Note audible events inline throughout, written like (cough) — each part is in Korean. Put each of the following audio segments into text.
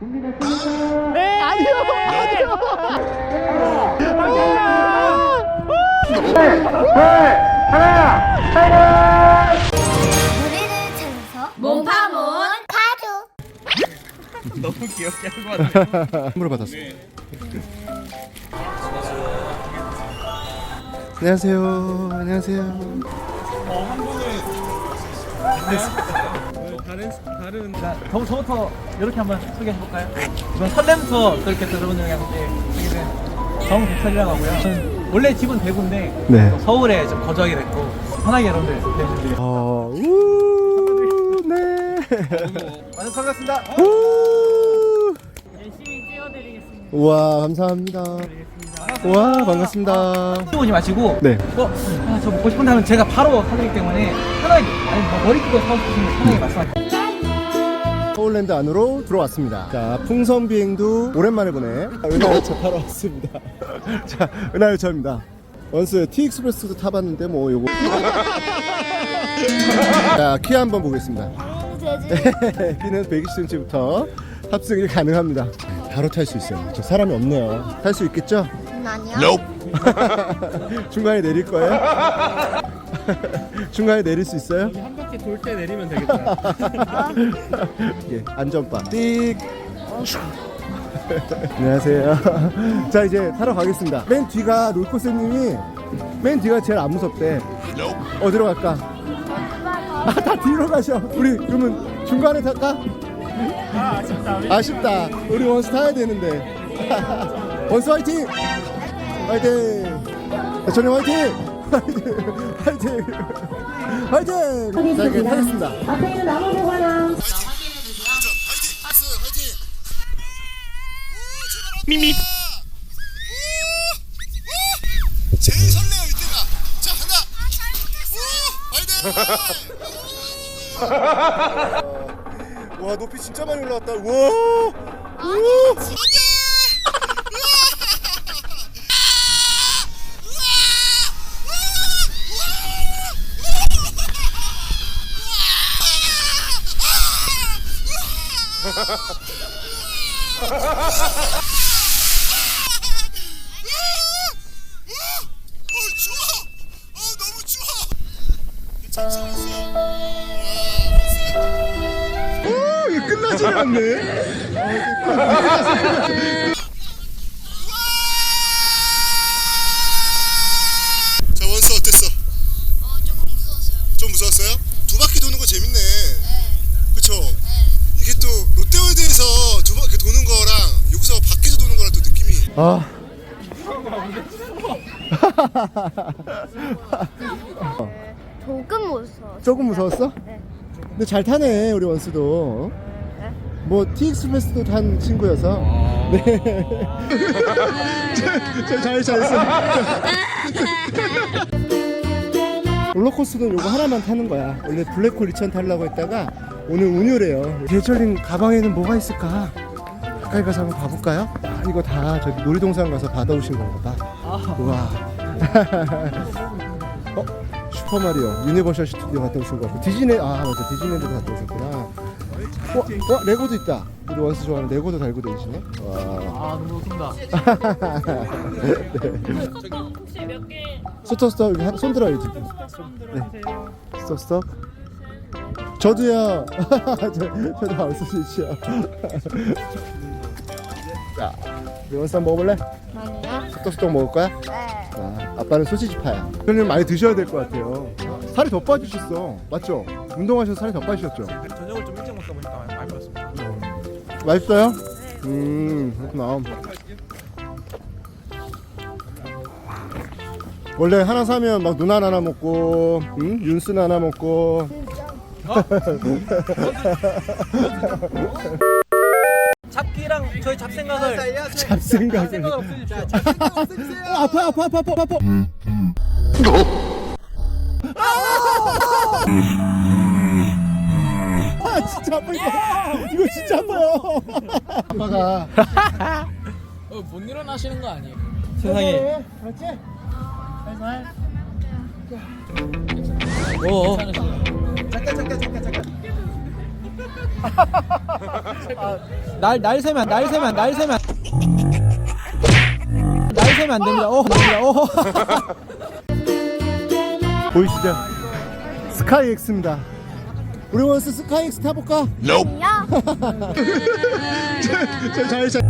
네, 아니요. 우리를 찾아서 몸파몬 파주 너무 귀엽게 한것 같아. 선물을 받았어. 안녕하세요. 안녕하세요. 다른 다른. 자, 저 저부터 이렇게 한번 소개해 볼까요? 이번 설렘부터 그렇게 여러분들과 함께 하게 된 정대철이라고 하고요. 저는 원래 집은 대구인데 네. 서울에 좀 거주하게 됐고 편하게 여러분들 대해주세요. 어, 우, 네. 완전 반갑습니다. 우. 열심히 찍어드리겠습니다. 우와, 감사합니다. 우와, 반갑습니다. 오지 마시고 네. 어, 아, 저 먹고 싶은데 하면 제가 바로 사드리기 때문에 편하게 아니 뭐 머리 끄고 사고 싶으면 편하게 말씀하세요. 서울랜드 안으로 들어왔습니다. 자, 풍선 비행도 오랜만에 보네. 은하열차 타러 왔습니다. (laughs) 자, 은하열차입니다. 원스 티익스프레스도 타봤는데 뭐 요거. 자, 키 한번 보겠습니다. (laughs) 키는 120cm부터 탑승이 가능합니다. 바로 탈 수 있어요. 저 사람이 없네요. 탈 수 있겠죠? 아니야 (laughs) 중간에 내릴 거예요? (laughs) 중간에 내릴 수 있어요? 한 바퀴 돌 때 내리면 되겠다. (laughs) 예, 안전바 띡 안녕하세요 자 이제 타러 가겠습니다 맨 뒤가 롤코스님이 맨 뒤가 제일 안 무섭대 어디로 갈까? 아 다 뒤로 가셔 우리 그러면 중간에 탈까? 아, 아쉽다. 아쉽다 우리 원스 타야 되는데 원스 화이팅! 화이팅! 저는 화이팅! 화이팅! 화이팅! 화이팅! 자 이제 타겠습니다 미미 제일 설레요 이때가 자 하나 우와 높이 진짜 많이 올라왔다. 와. 우와. 어 추워 어 너무 추워 오, 이거 끝나지 않네. 자 조금 무서워 조금 무서웠어? 근데 잘 타네 우리 원수도. 뭐 티익스프레스도 탄 친구여서. 네. (laughs) 잘 잘했어. (laughs) 롤러코스터는 요거 하나만 타는 거야. 원래 블랙홀 2000 타려고 했다가 오늘 운유래요. 제철님 가방에는 뭐가 있을까? 가까이 가서 한번 봐볼까요? 아, 이거 다 저기 놀이동산 가서 받아오신 건가 봐. 우와. (laughs) 어? 슈퍼마리오 유니버셜 스튜디오 갔다 오신 거 같고 디즈니 아 맞아 디즈니랜드 갔다 오셨구나 어? 어? 레고도 있다 우리 원스 좋아하는 레고도 달고 다니시네 와 아 너무 좋습니다. (laughs) 혹시 몇 개 스톱스톱 여기 한- 손 들어야지 네 스톱스톱 저도요 (laughs) 저, 저도 아웃소시지요 자 우리 한번 먹어볼래? 아니야 스톱스톱 먹을 거야? 네 아, 아빠는 소시지 파야. 형님 많이 드셔야 될 것 같아요. 살이 더 빠지셨어. 맞죠? 운동하셔서 살이 더 빠지셨죠? 저녁을 좀 일찍 먹다 보니까 많이 먹었습니다. 맛있어요? 음, 그렇구나. 원래 하나 사면 막 누나 하나 먹고, 응? 윤순 하나 먹고. (laughs) 잡기랑 저희 잡생각을 잡생각을. 생각을 없애주십시오. 어, 아파, 아파, 아파, 아파, 아파. 아, 진짜 아파, 이거. 이거 진짜 아파요. 아빠가. (laughs) 어, 못 일어나시는 거 아니에요? 세상에 그렇지? 오 괜찮으시죠? 잠깐, 잠깐, 잠깐, 잠깐. (laughs) 날, 날 세면, 날 세면, 날 세면. 날 세면 안 됩니다. 오, 안 됩니다. 오. 보이시죠? 스카이엑스입니다. 우리 원스 스카이엑스 타볼까? 야. 자, 자, 자.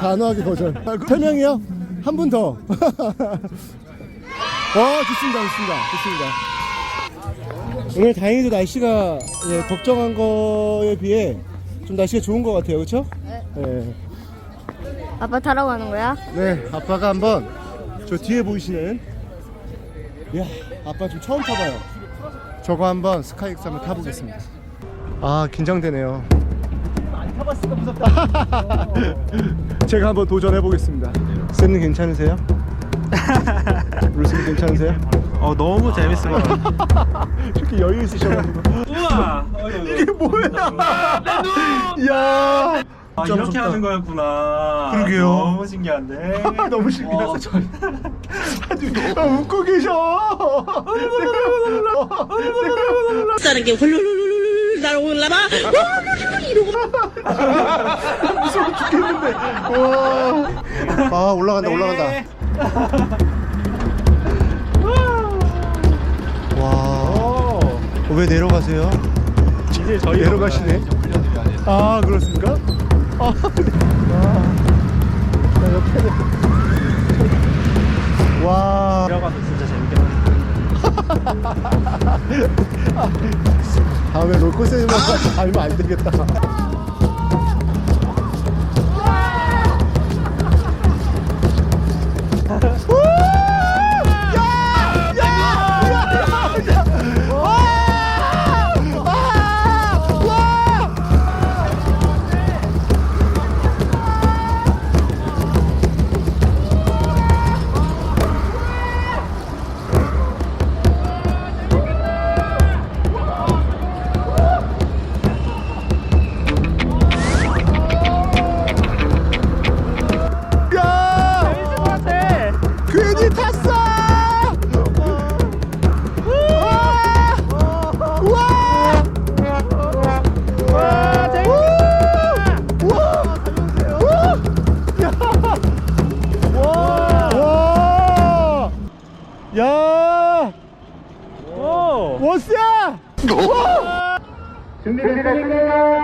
단호하게 그 설명이요? 한 분 더. (laughs) 어, 좋습니다, 좋습니다, 좋습니다. 오늘 다행히도 날씨가 예, 걱정한 거에 비해 좀 날씨가 좋은 것 같아요, 그렇죠? 네. 아빠 타러 가는 거야? 네, 아빠가 한번 저 뒤에 보이시는 이야, 아빠 좀 처음 타봐요. 저거 한번 스카이엑스 한번 타보겠습니다. 아, 긴장되네요. 안 타봤으니까 무섭다. (laughs) 제가 한번 도전해 보겠습니다. 쌤님 괜찮으세요? (laughs) 루스님 괜찮으세요? 어 너무 재밌어요. (laughs) 이렇게 여유 있으셔가지고 우와. 이게 뭐야? 이야, 아, 이렇게 무섭다. 하는 거였구나. 그러게요. 너무 신기한데. (laughs) 너무 신기해서 어, 저 (laughs) 아주 아, 웃고 계셔. 다는 게 훌룰룰룰 날아올라봐 무서워 죽겠는데. 와, 아 올라간다, 올라간다. 왜 내려가세요? 이제 저희 내려가시네. 아 그렇습니까? 아, (laughs) 와, 나 옆에는 와, 내려가도 진짜 재밌겠다. (laughs) 다음에 롤코스에만 알면 (laughs) 안 되겠다. 오!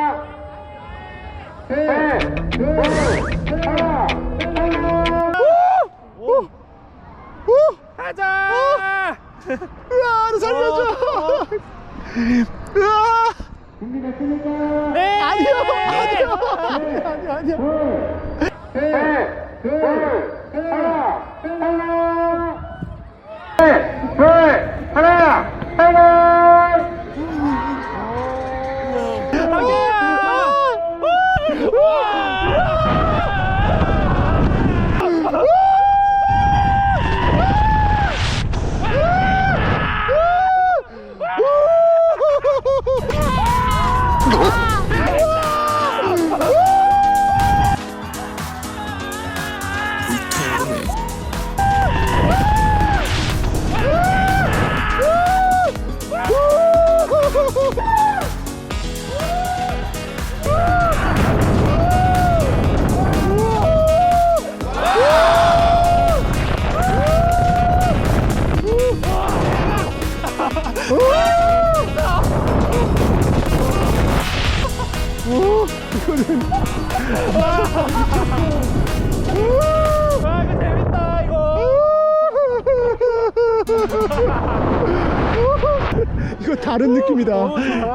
(laughs) 이거 다른 느낌이다.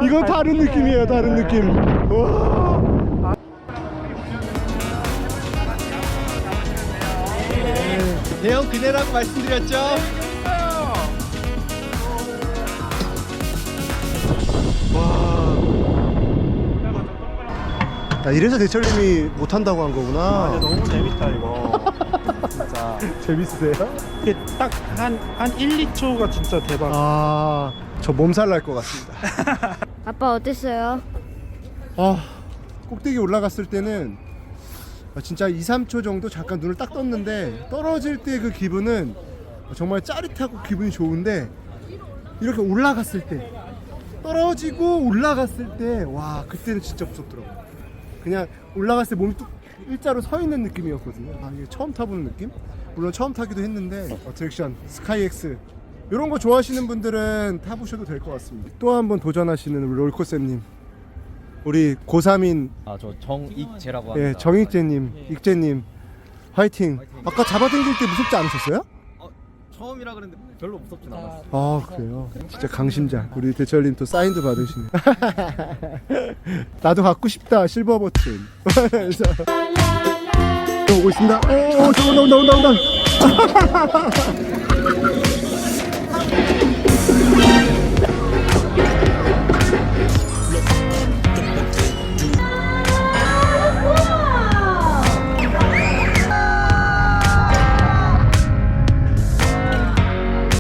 이거 다른 느낌이에요. 다른 느낌. 와. 대형 그네라고 말씀드렸죠? 야, 이래서 대철님이 못한다고 한 거구나. 아, 너무 재밌다 이거. (laughs) 진짜. 재밌으세요? 이게 딱한한 한 1, 2초가 진짜 대박. 아, 저 몸살 날 것 같습니다. (laughs) 아빠 어땠어요? 아, 꼭대기 올라갔을 때는 진짜 2, 3초 정도 잠깐 눈을 딱 떴는데 떨어질 때 그 기분은 정말 짜릿하고 기분이 좋은데 이렇게 올라갔을 때 떨어지고 올라갔을 때 와 그때는 진짜 무섭더라고요. 그냥 올라갔을 때 몸이 뚝 일자로 서 있는 느낌이었거든요. 아 이게 처음 타보는 느낌? 물론 처음 타기도 했는데 어트랙션 스카이엑스 이런 거 좋아하시는 분들은 타보셔도 될 것 같습니다. 또 한 번 도전하시는 우리 롤코쌤님, 우리 고3인 아 저 정익재라고 합니다. 예, 정익재님, 익재님 화이팅. 아까 잡아당길 때 무섭지 않으셨어요? 처음이라 그랬는데 별로 무섭진 않았어요. 아 그래요? 진짜 강심장. 우리 대철님 또 사인도 받으시네. (laughs) 나도 갖고 싶다 실버 버튼. 그래서 (laughs) 또 오고 있습니다. 오 저거 나온다 온다 온다